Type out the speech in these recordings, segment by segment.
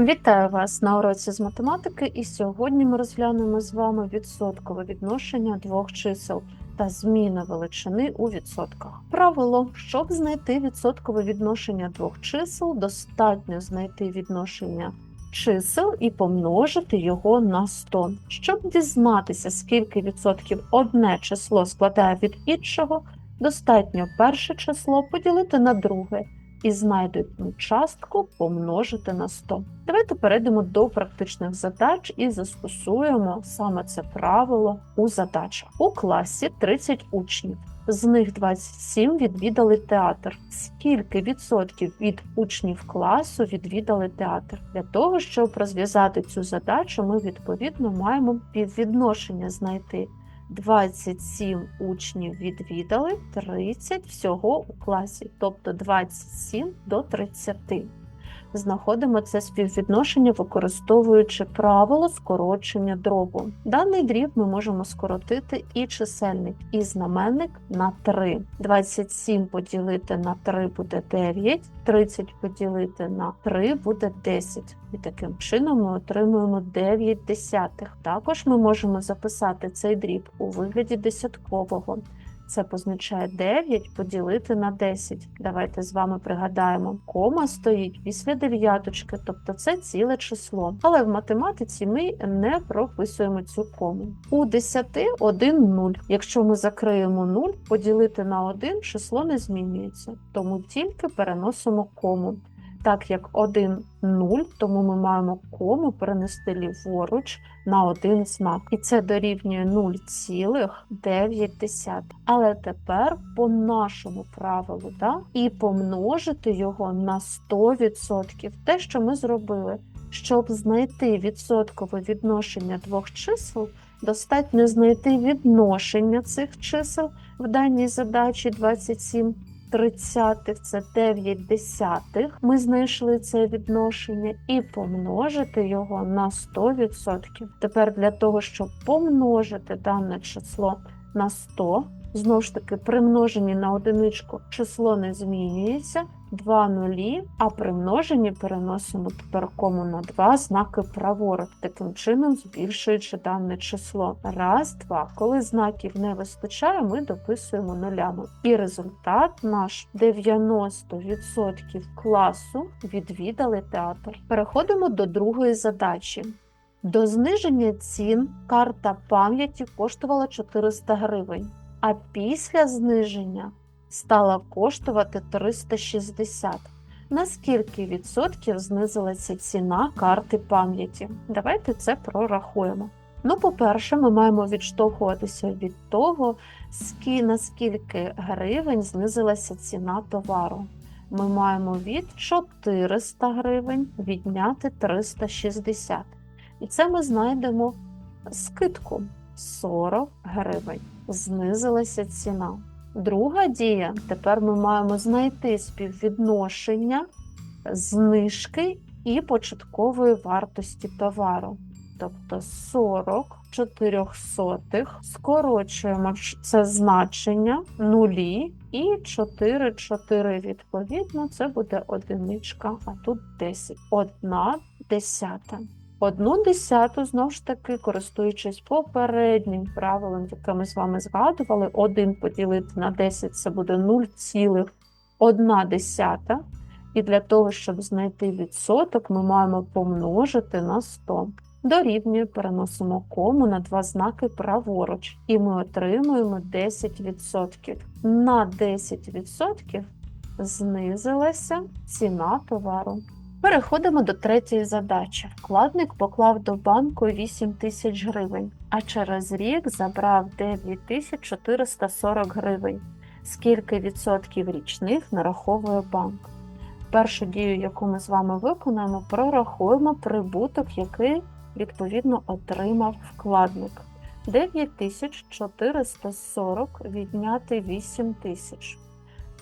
Вітаю вас на уроці з математики, і сьогодні ми розглянемо з вами відсоткове відношення двох чисел та зміна величини у відсотках. Правило, щоб знайти відсоткове відношення двох чисел, достатньо знайти відношення чисел і помножити його на 100. Щоб дізнатися, скільки відсотків одне число складає від іншого, достатньо перше число поділити на друге і знайдену частку помножити на 100. Давайте перейдемо до практичних задач і застосуємо саме це правило у задачах. У класі 30 учнів. З них 27 відвідали театр. Скільки відсотків від учнів класу відвідали театр? Для того, щоб розв'язати цю задачу, ми відповідно маємо співвідношення знайти. 27 учнів відвідали, 30 всього у класі, тобто 27 до 30. Знаходимо це співвідношення, використовуючи правило скорочення дробу. Даний дріб ми можемо скоротити і чисельник, і знаменник на 3. 27 поділити на 3 буде 9, 30 поділити на 3 буде 10. І таким чином ми отримуємо 9 десятих. Також ми можемо записати цей дріб у вигляді десяткового. Це позначає 9 поділити на 10. Давайте з вами пригадаємо, кома стоїть після дев'яточки, тобто це ціле число. Але в математиці ми не прописуємо цю кому. У 10 1 0. Якщо ми закриємо 0, поділити на 1 число не змінюється, тому тільки переносимо кому. Так як 1 0, тому ми маємо кому перенести ліворуч на один знак. І це дорівнює 0,9. Але тепер по нашому правилу, да? і помножити його на 100%. Те, що ми зробили, щоб знайти відсоткове відношення двох чисел, достатньо знайти відношення цих чисел в даній задачі 27 тридцятих це 9 десятих. Ми знайшли це відношення і помножити його на 100%. Тепер для того, щоб помножити дане число на 100, знову ж таки, при множенні на одиничку число не змінюється. 2 нулі, а при множенні переносимо тепер кому на 2 знаки праворуч, таким чином збільшуючи дане число. Раз, два. Коли знаків не вистачає, ми дописуємо нулями. І результат наш 90% класу відвідали театр. Переходимо до другої задачі. До зниження цін карта пам'яті коштувала 400 гривень, а після зниження стала коштувати 360. На скільки відсотків знизилася ціна карти пам'яті? Давайте це прорахуємо. Ну, по-перше, ми маємо відштовхуватися від того, на скільки гривень знизилася ціна товару. Ми маємо від 400 гривень відняти 360. І це ми знайдемо скидку 40 гривень. Знизилася ціна. Друга дія. Тепер ми маємо знайти співвідношення знижки і початкової вартості товару. Тобто 40 чотирьохсотих. Скорочуємо це значення нулі і 4, 4 відповідно, це буде одиничка, а тут 10. Одна десята. Одну десяту, знову ж таки, користуючись попереднім правилом, яке ми з вами згадували, 1 поділити на 10 це буде 0,1 десята. І для того, щоб знайти відсоток, ми маємо помножити на 100. Дорівнює, переносимо кому на два знаки праворуч, і ми отримуємо 10%. На 10% знизилася ціна товару. Переходимо до третьої задачі. Вкладник поклав до банку 8 тисяч гривень, а через рік забрав 9440 гривень. Скільки відсотків річних нараховує банк? Першу дію, яку ми з вами виконаємо, прорахуємо прибуток, який відповідно отримав вкладник. 9440 відняти 8 тисяч.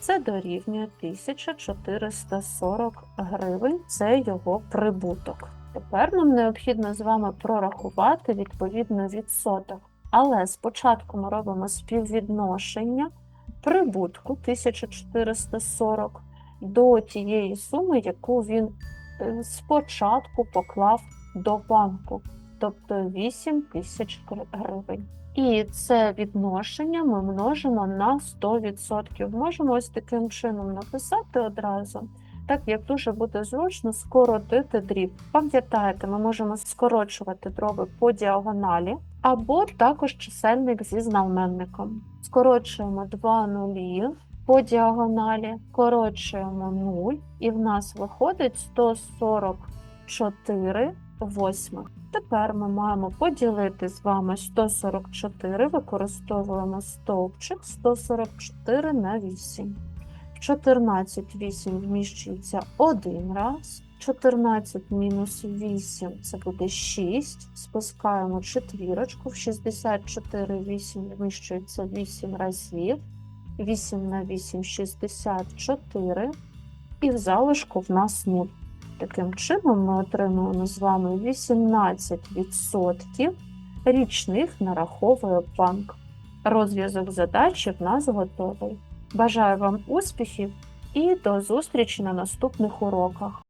Це дорівнює 1440 гривень, це його прибуток. Тепер нам необхідно з вами прорахувати відповідно відсоток. Але спочатку ми робимо співвідношення прибутку 1440 до тієї суми, яку він е, спочатку поклав до банку, тобто 8 тисяч гривень. І це відношення ми множимо на 100%. Можемо ось таким чином написати одразу, так як дуже буде зручно скоротити дріб. Пам'ятаєте, ми можемо скорочувати дроби по діагоналі, або також чисельник зі знаменником. Скорочуємо 2 нулі по діагоналі, скорочуємо 0, і в нас виходить 144 восьмих. Тепер ми маємо поділити з вами 144, використовуємо стовпчик 144 на 8. В 14 8 вміщується один раз. 14 мінус 8 це буде 6. Спускаємо четвірочку. В 64 8 вміщується 8 разів. 8 на 8 64. І в залишку в нас 0. Таким чином ми отримуємо з вами 18% річних нараховує банк. Розв'язок задачі в нас готовий. Бажаю вам успіхів і до зустрічі на наступних уроках.